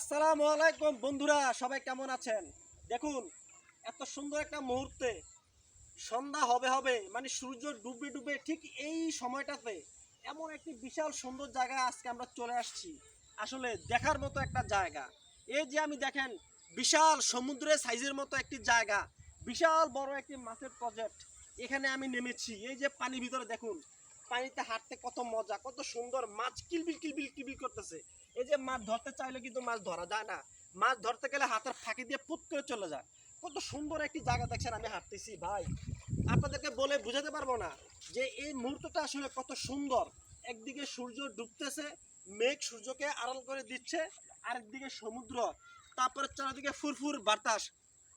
আসসালামু আলাইকুম বন্ধুরা, সবাই কেমন আছেন? দেখুন, এত সুন্দর একটা মুহূর্তে সন্ধ্যা হবে হবে মানে সূর্য ডুবে ডুবে ঠিক এই সময়টাতে এমন একটি বিশাল সুন্দর জায়গায় আজকে আমরা চলে আসছি। আসলে দেখার মতো একটা জায়গা। এই যে আমি দেখেন, বিশাল সমুদ্রের সাইজের মতো একটি জায়গা, বিশাল বড় একটি মাছের প্রজেক্ট এখানে আমি নেমেছি। এই যে পানির ভিতরে দেখুন পানিতে হাঁটতে কত মজা, কত সুন্দর, মাছ কিলবিল কিলবিল কিলবিল করতেছে। এই যে মাছ ধরতে চাইলে কিন্তু মাছ ধরা যায় না। মাছ ধরতে গেলে হাতের ফাঁকি দিয়ে পুত করে চলে যায়। কত সুন্দর একটি জায়গা দেখছেন আমি হাঁটতেছি, ভাই। আপনাদেরকে বলে বুঝাতে পারব না যে এই মুহূর্তটা আসলে কত সুন্দর। একদিকে সূর্য ডুবতেছে, মেঘ সূর্যকে আড়াল করে দিচ্ছে, আরেকদিকে সমুদ্র, তারপরে চারিদিকে ফুরফুর বাতাস,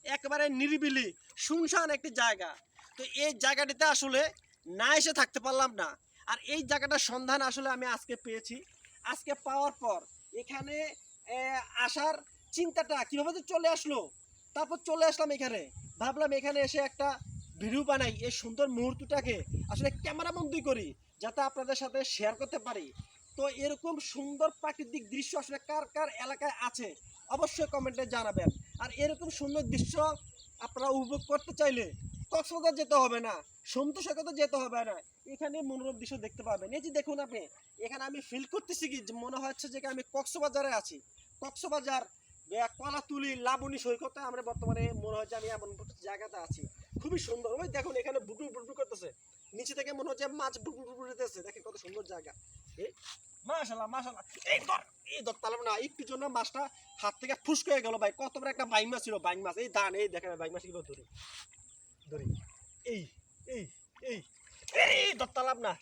একেবারে নিরিবিলি, শুনশান একটি জায়গা। তো এই জায়গাটিতে আসলে না এসে থাকতে পারলাম না। আর এই জায়গাটার সন্ধান আসলে আমি আজকে পেয়েছি। আজকে পাওয়ার পর এখানে আসার চিন্তাটা কীভাবে তো চলে আসলো? তারপর চলে আসলাম এখানে। ভাবলাম এখানে এসে একটা ভিডিও বানাই, এই সুন্দর মুহূর্তটাকে আসলে ক্যামেরাবন্দি করি, যাতে আপনাদের সাথে শেয়ার করতে পারি। তো এরকম সুন্দর প্রাকৃতিক দৃশ্য আসলে কার কার এলাকায় আছে, অবশ্যই কমেন্টে জানাবেন। আর এরকম সুন্দর দৃশ্য আপনারা উপভোগ করতে চাইলে কক্সবাজার যেতে হবে না সন্তোষকতা যেতে হবে না। এখানে মনোরম দৃশ্য দেখতে পাবেন। এই যে দেখুন আপনি, এখানে আমি ফিল করতেছি কি মনে হচ্ছে যে আমি কক্সবাজারে আছি। কক্সবাজার কলাতুলি, লাবণী সৈকতে আমরা বর্তমানে মনে হচ্ছে আমি এমন জায়গাতে আছি। খুবই সুন্দর। ওই দেখুন, এখানে বুটু বুটু করতেছে। নিচে থেকে মনে হচ্ছে মাছ বুটু বুটু করতেছে। দেখেন কত সুন্দর জায়গা। মাশাল্লাহ মাশাল্লাহ এই ধর এই ধর না, একটু জন্য মাছটা হাত থেকে ফুসক হয়ে গেল ভাই। কত বড় একটা বাইং মাছ ছিল, বাইং মাছ। এই দান এই দেখেন, বাইং মাছ কীভাবে ধরি। ধরি। এই এই এই। এই ধরতালাম না।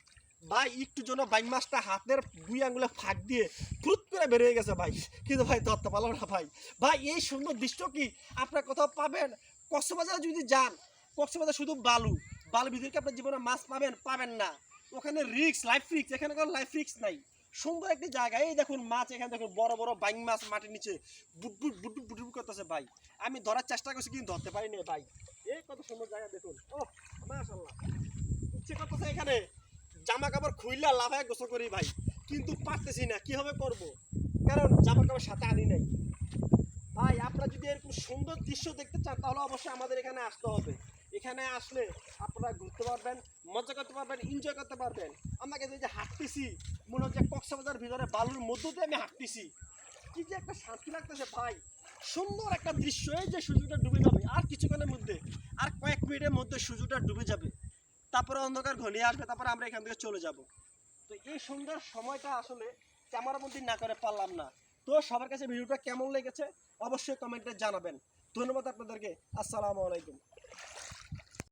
ভাই, একটু জন্য বাইং মাছটা হাতের দুই আঙ্গুলে ফাঁক দিয়ে ফুট করে বেরিয়ে গেছে ভাই। কিন্তু ভাই ধরতে পারলাম না ভাই। ভাই, এই সুন্দর দৃশ্য কি? আপনার কোথাও পাবেন? কক্সবাজারে যদি যান, কক্সবাজার শুধু বালু। বালু ভিতরে কি আপনার জীবনে মাছ পাবেন? পাবেন না। ওখানে রিক্স লাইফ রিক্স এখানে কোনো লাইফ রিক্স নাই। সুন্দর একটি জায়গা। এই দেখুন মাছ এখানে, দেখুন বড় বড় বাইং মাছ মাটির নিচে। বুট বুট বুট করতেছে ভাই। আমি ধরার চেষ্টা করছি কিন্তু ধরতে পারিনি ভাই। এই কত জায়গা দেখুন। ও মাশাল্লাহ ইচ্ছে করতেছে এখানে জামা কাপড় খুইলা লাভায় গোসল করি ভাই। কিন্তু পারতেছি না, কীভাবে করব? কারণ জামা কাপড় সাথে আনি নাই। ভাই, আপনারা যদি এরকম সুন্দর দৃশ্য দেখতে চান, তাহলে অবশ্যই আমাদের এখানে আসতে হবে। এখানে আসলে আপনারা ঘুরতে পারবেন, মজা করতে পারবেন এনজয় করতে পারবেন। আমাকে যে হাঁটতেছি, মনে হচ্ছে কক্সবাজার ভিতরে বালুর মধ্য দিয়ে আমি হাঁটতেছি। কি যে একটা শান্তি লাগতেছে ভাই। সুন্দর একটা দৃশ্য, এই যে সূর্যটা ডুবে যাবে, আর কিছুক্ষণের মধ্যে, আর কয়েক মিনিটের মধ্যে সূর্যটা ডুবে যাবে। তারপরে অন্ধকার ঘনিয়ে আসবে, তারপরে আমরা এখান থেকে চলে যাব। তো এই সুন্দর সময়টা আসলে ক্যামেরাবন্দি না করে পারলাম না। তো সবার কাছে ভিডিওটা কেমন লেগেছে, অবশ্যই কমেন্টে জানাবেন। ধন্যবাদ আপনাদেরকে। আসসালামু আলাইকুম।